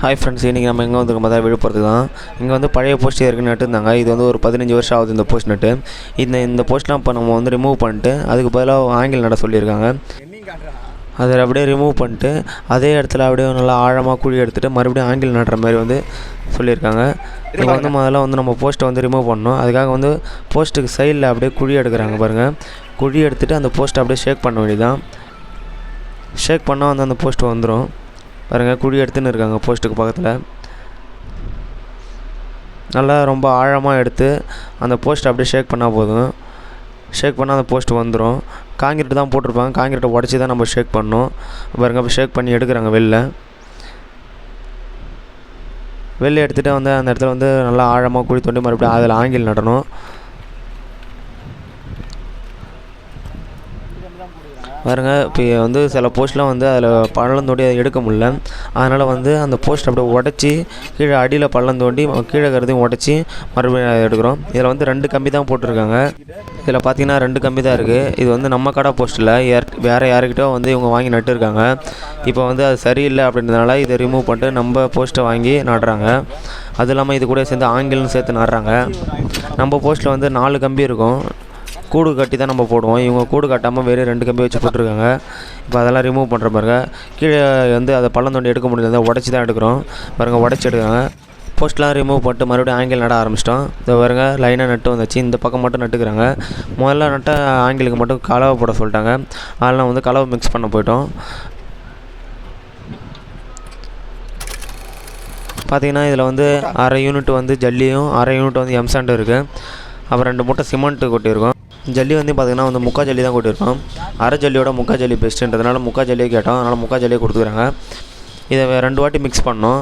Hi friends இன்றைக்கி நம்ம எங்கே வந்துருக்கோம் பார்த்தா விழுப்புரத்துக்கு தான் இங்கே வந்து பழைய போஸ்ட் இருக்குது நட்டுருந்தாங்க இது வந்து ஒரு பதினஞ்சு வருஷம் ஆகுது இந்த போஸ்ட் நட்டு. இந்த இந்த போஸ்ட்லாம் இப்போ நம்ம வந்து ரிமூவ் பண்ணிட்டு அதுக்கு பதிலாக ஆங்கில் நட சொல்லியிருக்காங்க. அதை அப்படியே ரிமூவ் பண்ணிட்டு அதே இடத்துல அப்படியே நல்லா ஆழமாக குழி எடுத்துகிட்டு மறுபடியும் ஆங்கில் நடுற மாதிரி வந்து சொல்லியிருக்காங்க. இப்போ வந்து முதல்ல வந்து நம்ம போஸ்ட்டை வந்து ரிமூவ் பண்ணணும். அதுக்காக வந்து போஸ்ட்டுக்கு சைடில் அப்படியே குழி எடுக்கிறாங்க பாருங்கள் குழி எடுத்துகிட்டு அந்த போஸ்ட்டை அப்படியே ஷேக் பண்ண வேண்டியதான் ஷேக் பண்ணால் வந்து அந்த போஸ்ட் வந்துடும் பாருங்கள் குழி எடுத்துன்னு இருக்காங்க போஸ்ட்டுக்கு பக்கத்தில். நல்லா ரொம்ப ஆழமாக எடுத்து அந்த போஸ்ட் அப்படியே ஷேக் பண்ணால் போதும். ஷேக் பண்ணால் அந்த போஸ்ட் வந்துடும் காங்கிரீட் தான் போட்டிருப்பாங்க. காங்கிரீட்டை உடச்சி தான் நம்ம ஷேக் பண்ணணும். பாருங்க அப்போ ஷேக் பண்ணி எடுக்கிறாங்க வெளில. வெளில எடுத்துகிட்டு வந்து அந்த இடத்துல வந்து நல்லா ஆழமாக குழி தோண்டி மறுபடியும் அதில் ஆங்கில் நடணும். பாருங்க இப்போ வந்து சில போஸ்ட்லாம் வந்து அதில் பள்ளம் தோண்டி அதை எடுக்க முடில அதனால் வந்து அந்த போஸ்ட் அப்படியே உடச்சி கீழே அடியில் பள்ளம் தோண்டி கீழே இருக்கிறதையும் உடச்சி மறுபடியும் எடுக்கிறோம். இதில் வந்து ரெண்டு கம்பி தான் போட்டிருக்காங்க. இதில் பார்த்தீங்கன்னா ரெண்டு கம்பி தான் இருக்குது இது வந்து நம்ம கடை போஸ்ட்டில் யார் வேறு யாருக்கிட்டோ வந்து இவங்க வாங்கி நட்டுருக்காங்க. இப்போ வந்து அது சரியில்லை அப்படின்றதுனால இதை ரிமூவ் பண்ணிட்டு நம்ம போஸ்ட்டை வாங்கி நடுறாங்க. அது இல்லாமல் இது கூட சேர்ந்து ஆங்கிலம் சேர்த்து நடுறாங்க. நம்ம போஸ்ட்டில் வந்து நாலு கம்பி இருக்கும். கூடு கட்டி தான் நம்ம போடுவோம். இவங்க கூடு கட்டாமல் வெறும் ரெண்டு கம்பி வச்சு போட்டிருக்காங்க. இப்போ அதெல்லாம் ரிமூவ் பண்ணுற பாருங்க. கீழே வந்து அதை பள்ளம் தோண்டி எடுக்க முடியல. உடச்சி தான் எடுக்கிறோம். பாருங்கள் உடச்சி எடுக்கிறாங்க. போஸ்ட்லாம் ரிமூவ் பண்ணிட்டு மறுபடியும் ஆங்கிள் நட ஆரம்பிச்சிட்டோம். இந்த பாருங்க லைனாக நட்டு வந்துச்சு. இந்த பக்கம் மட்டும் நட்டுக்கிறாங்க. முதல்ல நட்ட ஆங்கிலுக்கு மட்டும் கலவை போட சொல்லிட்டாங்க. அதெல்லாம் வந்து கலவை மிக்ஸ் பண்ண போயிட்டோம். பார்த்தீங்கன்னா இதில் வந்து அரை யூனிட் வந்து ஜல்லியும் அரை யூனிட் வந்து எம்சாண்டும் இருக்குது அப்புறம் ரெண்டு மூட்டை சிமெண்ட்டு கொட்டியிருக்கோம். ஜல்லி வந்து பார்த்திங்கன்னா வந்து முக்கா ஜல்லி தான் கொட்டியிருக்கோம். அரை ஜல்லியோட முக்கா ஜல்லி பெஸ்ட்டுன்றதுனால முக்கா ஜல்லியே கேட்டோம். அதனால் முக்கா ஜல்லியே கொடுத்துக்குறாங்க. இதை ரெண்டு வாட்டி மிக்ஸ் பண்ணோம்.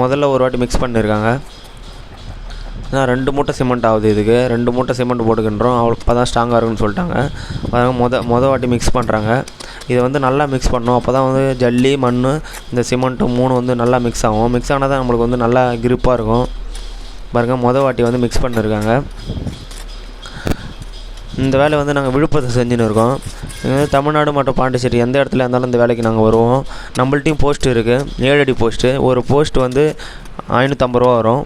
முதல்ல ஒரு வாட்டி மிக்ஸ் பண்ணியிருக்காங்க. ஏன்னா ரெண்டு மூட்டை சிமெண்ட் ஆகுது இதுக்கு. ரெண்டு மூட்டை சிமெண்ட் போட்டுக்கின்றோம். அவ்வளோ அப்போ தான் ஸ்ட்ராங்காக இருக்குன்னு சொல்லிட்டாங்க. பாருங்க மொத மொதல் வாட்டி மிக்ஸ் பண்ணுறாங்க இதை வந்து நல்லா மிக்ஸ் பண்ணணும் அப்போ தான் வந்து ஜல்லி மண் இந்த சிமெண்ட்டு மூணு வந்து நல்லா மிக்ஸ் ஆகும். மிக்ஸ் ஆனால் தான் நம்மளுக்கு வந்து நல்லா கிரிப்பாக இருக்கும். பாருங்கள் மொதல் வாட்டி வந்து மிக்ஸ் பண்ணியிருக்காங்க இந்த வேலையை வந்து நாங்கள் விழுப்புரத்தை செஞ்சுன்னு இருக்கோம். இது தமிழ்நாடு மற்றும் பாண்டிச்சேரி எந்த இடத்துல இருந்தாலும் இந்த வேலைக்கு நாங்கள் வருவோம். நம்மள்ட்டையும் போஸ்ட் இருக்குது ஏழு அடி போஸ்ட்டு ஒரு போஸ்ட் வந்து ஐநூற்றம்பது ரூபா வரும்.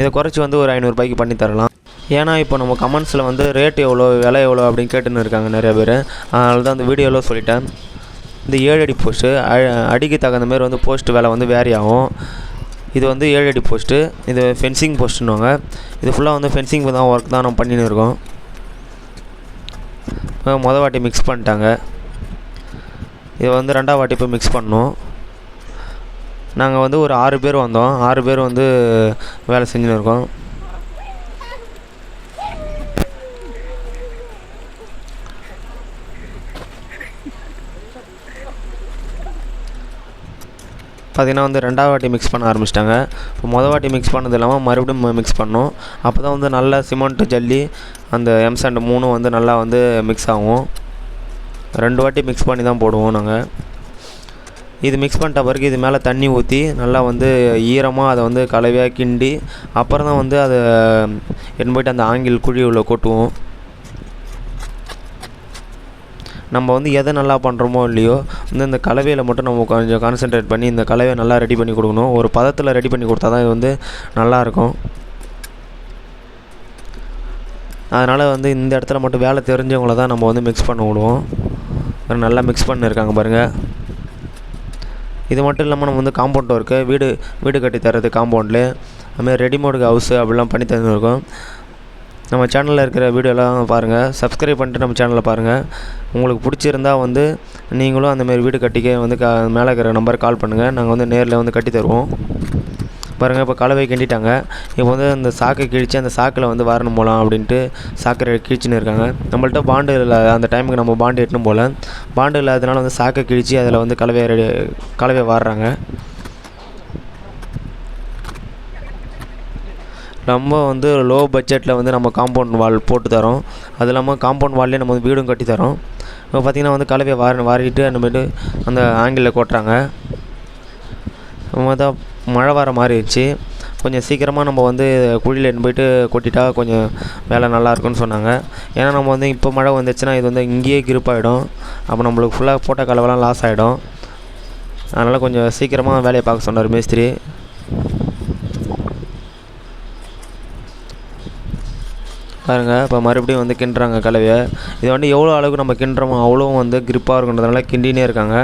இதை குறைச்சி வந்து ஒரு ஐநூறுபாய்க்கு பண்ணி தரலாம். ஏன்னா இப்போ நம்ம கமெண்ட்ஸில் வந்து ரேட் எவ்வளோ விலை எவ்வளோ அப்படின்னு கேட்டுன்னு இருக்காங்க நிறைய பேர். அதனால தான் அந்த வீடியோவில் சொல்லிட்டேன். இந்த ஏழு அடி போஸ்ட்டு அடிக்கு தகுந்த மாதிரி வந்து போஸ்ட் விலை வந்து வேரி ஆகும். இது வந்து ஏழு அடி போஸ்ட்டு இது ஃபென்சிங் போஸ்ட்டுன்னுவாங்க இது ஃபுல்லாக வந்து ஃபென்சிங் தான் ஒர்க் தான் நம்ம பண்ணின்னு இருக்கோம். மொதல் வாட்டி மிக்ஸ் பண்ணிட்டாங்க. இதை வந்து ரெண்டாவது வாட்டி இப்போ மிக்ஸ் பண்ணோம் நாங்கள் வந்து ஒரு ஆறு பேர் வந்தோம். ஆறு பேர் வந்து வேலை செஞ்சுன்னு இருக்கோம். பார்த்திங்கன்னா வந்து ரெண்டாவது வாட்டி மிக்ஸ் பண்ண ஆரம்பிச்சிட்டாங்க. இப்போ மொதல் வாட்டி மிக்ஸ் பண்ணது இல்லாமல் மறுபடியும் மிக்ஸ் பண்ணோம். அப்போ தான் வந்து நல்லா சிமெண்ட்டு ஜல்லி அந்த எம்சாண்ட் மூணும் வந்து நல்லா வந்து மிக்ஸ் ஆகும். ரெண்டு வாட்டி மிக்ஸ் பண்ணி தான் போடுவோம் நாங்கள் இது மிக்ஸ் பண்ணிட்ட பிறகு இது மேலே தண்ணி ஊற்றி நல்லா வந்து ஈரமாக அதை வந்து கலவையாக கிண்டி அப்புறம் தான் வந்து அதை எடுத்து போயிட்டு அந்த ஆங்கில் குழி உள்ள கொட்டுவோம். நம்ம வந்து எதை நல்லா பண்ணுறோமோ இல்லையோ வந்து இந்த கலவையில் மட்டும் நம்ம கொஞ்சம் கான்சென்ட்ரேட் பண்ணி இந்த கலவையை நல்லா ரெடி பண்ணி கொடுக்கணும். ஒரு பதத்தில் ரெடி பண்ணி கொடுத்தா தான் இது வந்து நல்லாயிருக்கும். அதனால் வந்து இந்த இடத்துல மட்டும் வேலை தெரிஞ்சவங்கள தான் நம்ம வந்து மிக்ஸ் பண்ண விடுவோம். நல்லா மிக்ஸ் பண்ணியிருக்காங்க பாருங்கள் இது மட்டும் இல்லாமல் நம்ம வந்து காம்பவுண்ட் ஒர்க்கு வீடு வீடு கட்டி தர்றது காம்பவுண்டில் அதுமாதிரி ரெடிமேடு ஹவுஸு அப்படிலாம் பண்ணி தந்துருக்கோம். நம்ம சேனலில் இருக்கிற வீடியோலாம் பாருங்கள் சப்ஸ்கிரைப் பண்ணிட்டு நம்ம சேனலை பாருங்கள் உங்களுக்கு பிடிச்சிருந்தா வந்து நீங்களும் அந்தமாரி வீடு கட்டிக்க வந்து க மேலே இருக்கிற நம்பருக்கு கால் பண்ணுங்கள் நாங்கள் வந்து நேரில் வந்து கட்டி தருவோம். பாருங்கள் இப்போ கலவை கிண்டிட்டாங்க. இப்போ வந்து அந்த சாக்கை கிழித்து அந்த சாக்கில் வந்து வாரணும் போகலாம் அப்படின்ட்டு சாக்கரை கிழிச்சின்னு இருக்காங்க. நம்மள்ட்ட பாண்டு இல்லை அந்த டைமுக்கு நம்ம பாண்டு எட்டணும் போல். பாண்டு இல்லாததுனால வந்து சாக்கை கிழித்து அதில் வந்து கலவையை ரெடி கலவையை வாடுறாங்க நம்ம வந்து லோ பட்ஜெட்டில் வந்து நம்ம காம்பவுண்ட் வால் போட்டு தரோம். அது இல்லாமல் காம்பவுண்ட் வால்லே நம்ம வந்து வீடும் கட்டி தரோம். இப்போ பார்த்திங்கன்னா வந்து கலவையை வாரி வாரிட்டு அந்தமாரி அந்த ஆங்கிளில் கொட்டுறாங்க. மொதல் தான் மழை வர மாதிரி இருந்துச்சு கொஞ்சம் சீக்கிரமாக நம்ம வந்து குழியில் எடுத்துன்னு போயிட்டு கொட்டிட்டா கொஞ்சம் வேலை நல்லா இருக்கும்னு சொன்னாங்க. ஏன்னா நம்ம வந்து இப்போ மழை வந்துச்சுன்னா இது வந்து இங்கேயே கிருப் ஆகிடும் அப்போ நம்மளுக்கு ஃபுல்லாக போட்ட கலவெல்லாம் லாஸ் ஆகிடும் அதனால் கொஞ்சம் சீக்கிரமாக வேலையை பார்க்க சொன்னார் மேஸ்திரி. பாருங்க இப்போ மறுபடியும் வந்து கிண்டுறாங்க கலவையை. இது வந்து எவ்வளோ அளவுக்கு நம்ம கிண்டுறோமோ அவ்வளோ வந்து கிரிப்பாக இருக்கின்றதுனால இருக்குன்றதுனால கிண்டினே இருக்காங்க.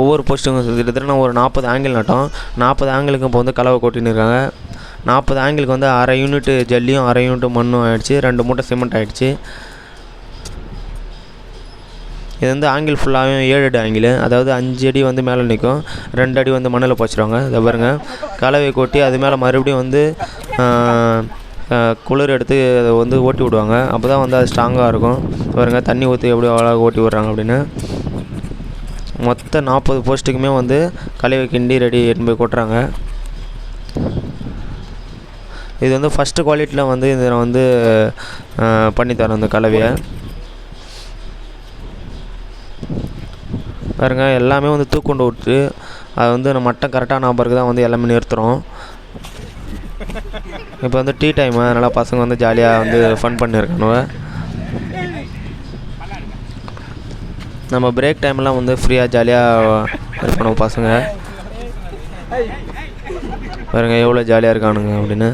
ஒவ்வொரு போஸ்ட்டும் கிட்டத்தட்ட நான் ஒரு நாற்பது ஆங்கிள் நட்டோம். நாற்பது ஆங்கிளுக்கு இப்போ வந்து கலவை கொட்டின்னு இருக்காங்க. நாற்பது ஆங்கிளுக்கு வந்து அரை யூனிட்டு ஜல்லியும் அரை யூனிட்டு மண்ணும் ஆயிடுச்சு. ரெண்டு மூட்டை சிமெண்ட் ஆகிடுச்சு இது வந்து ஆங்கிள் ஃபுல்லாகவே ஏழு அடி ஆங்கிள் அதாவது அஞ்சு அடி வந்து மேலே நிற்கும் ரெண்டு அடி வந்து மண்ணில் போச்சிருவாங்க. இதை பாருங்க. கலவை கொட்டி அது மேலே மறுபடியும் வந்து குளிர் எடுத்து அதை வந்து ஓட்டி விடுவாங்க. அப்போ தான் வந்து அது ஸ்ட்ராங்காக இருக்கும். பாருங்க. தண்ணி ஊற்றி எப்படி அழகாக ஓட்டி விட்றாங்க அப்படின்னு. மொத்த நாற்பது போஸ்ட்டுக்குமே வந்து கலவை கிண்டி ரெடி எடுத்து போய் கொட்டுறாங்க. இது வந்து ஃபஸ்ட்டு குவாலிட்டியில் வந்து இதை வந்து பண்ணித்தரோம் இந்த கலவையை. பாருங்க எல்லாமே வந்து தூக்கொண்டு விட்டு அது வந்து நம்ம மட்டம் கரெக்டான நம்பருக்கு தான் வந்து எல்லாமே நிறுத்துகிறோம் இப்போ வந்து டீ டைமு அதனால் பசங்க வந்து ஜாலியாக வந்து ஃபன் பண்ணியிருக்கானுவ நம்ம பிரேக் டைம்லாம் வந்து ஃப்ரீயாக ஜாலியாக இருக்கணும் பசங்க. பாருங்க எவ்வளோ ஜாலியாக இருக்கானுங்க அப்படின்னு.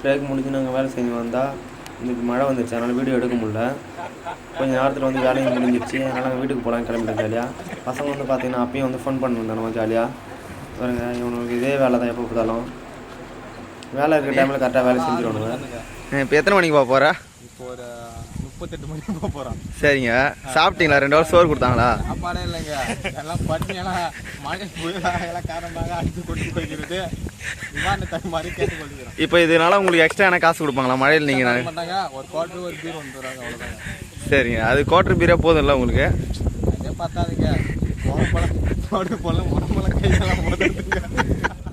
பிரேக் முடிஞ்சு நாங்கள் வேலை செஞ்சு வந்தால் இன்னைக்கு மழை வந்துருச்சு அதனால் வீடியோ எடுக்க முடியல. கொஞ்ச நேரத்தில் வந்து வேலையும் முடிஞ்சிருச்சு. அதனால் நாங்கள் வீட்டுக்கு போகலாம் கிளம்பிட்டோம் ஜாலியாக பசங்க வந்து பார்த்தீங்கன்னா அப்பயும் வந்து ஃபன் பண்ணிருந்தானுங்க ஜாலியாக பாருங்க இவனுக்கு இதே வேலை தான் எப்போ பார்த்தாலும். வேலை இருக்கிற டைமில் கரெக்டாக வேலை செஞ்சிருவானுங்க. இப்போ எத்தனை மணிக்கு போக போகிற இப்போ ஒரு முப்பத்தெட்டு மணிக்கு போக போகிறோம் சரிங்க. சாப்பிட்டீங்களா? ரெண்டு வாரம் சோறு கொடுத்தாங்களா? அப்பாடே இல்லைங்க. எல்லாம் பட்டினியெல்லாம் மழை புயலாக எல்லாம் காரணமாக அடித்து கொண்டு போய்க்கிறது விமான தண்ணி மாதிரி கேட்டு கொள்கிறோம் இப்போ இதனால உங்களுக்கு எக்ஸ்ட்ரா என்ன காசு கொடுப்பாங்களா? மழையில் நீங்கள் மாட்டாங்க. ஒரு குவார்டர் ஒரு பீர் வராங்க அவ்வளோதாங்க சரிங்க. அது குவார்டர் பீரே போதும்ல உங்களுக்கு? அதே பார்த்தாதுங்க போடு போல உடம்புல கையெல்லாம்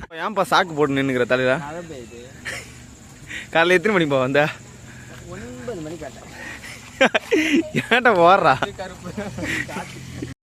இப்போ ஏன்ப்பா சாக்கு போட்டு நின்றுக்கிற தலையில்? காலையில் எத்தனை மணிப்பா வந்த? ஒன்பது மணி கேட்டேன் ஏன்டா ஓடுறா? கருப்பு